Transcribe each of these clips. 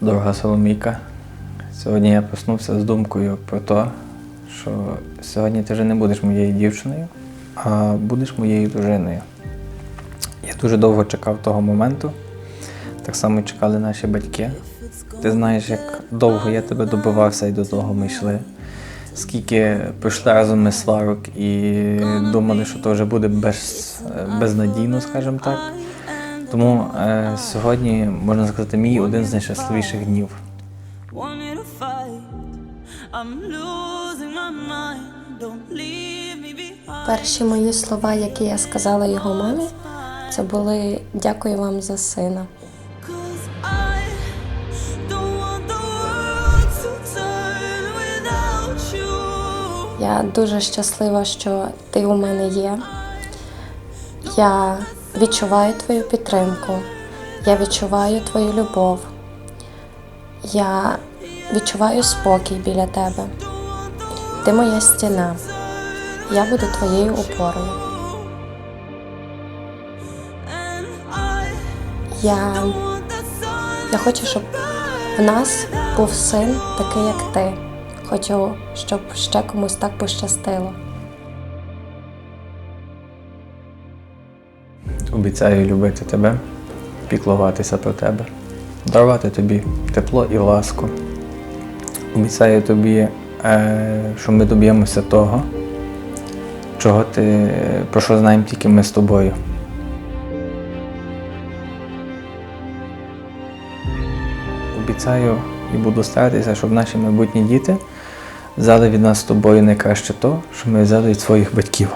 Дорога Соломійка, сьогодні я проснувся з думкою про те, що сьогодні ти вже не будеш моєю дівчиною, а будеш моєю дружиною. Я дуже довго чекав того моменту. Так само чекали наші батьки. Ти знаєш, як довго я тебе добивався і до того ми йшли. Скільки пройшли разом ми сварок і думали, що то вже буде без, безнадійно, скажімо так. Тому е, сьогодні, можна сказати, мій один з найщасливіших днів. Перші мої слова, які я сказала його мамі, це були дякую вам за сина. Я дуже щаслива, що ти у мене є. Я відчуваю твою підтримку. Я відчуваю твою любов. Я відчуваю спокій біля тебе. Ти моя стіна. Я буду твоєю опорою. Я, я хочу, щоб в нас був син такий, як ти. Хочу, щоб ще комусь так пощастило. Обіцяю любити тебе, піклуватися про тебе, дарувати тобі тепло і ласку. Обіцяю тобі, е, що ми доб'ємося того, чого ти, про що знаємо тільки ми з тобою. Обіцяю і буду старатися, щоб наші майбутні діти взяли від нас з тобою найкраще то, що ми взяли від своїх батьків.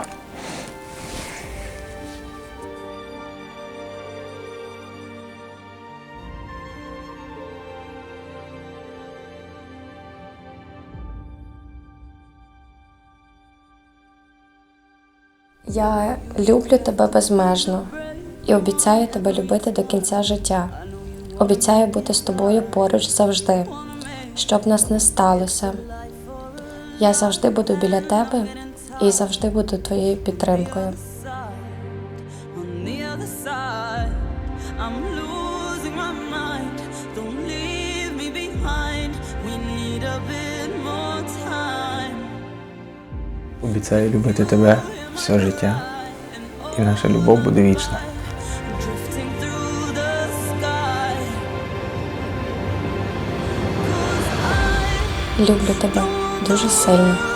Я люблю тебе безмежно і обіцяю тебе любити до кінця життя. Обіцяю бути з тобою поруч завжди, щоб нас не сталося. Я завжди буду біля тебе і завжди буду твоєю підтримкою. Обіцяю любити тебе все життя, і наша любов буде вічна. Люблю тебе дуже сильно.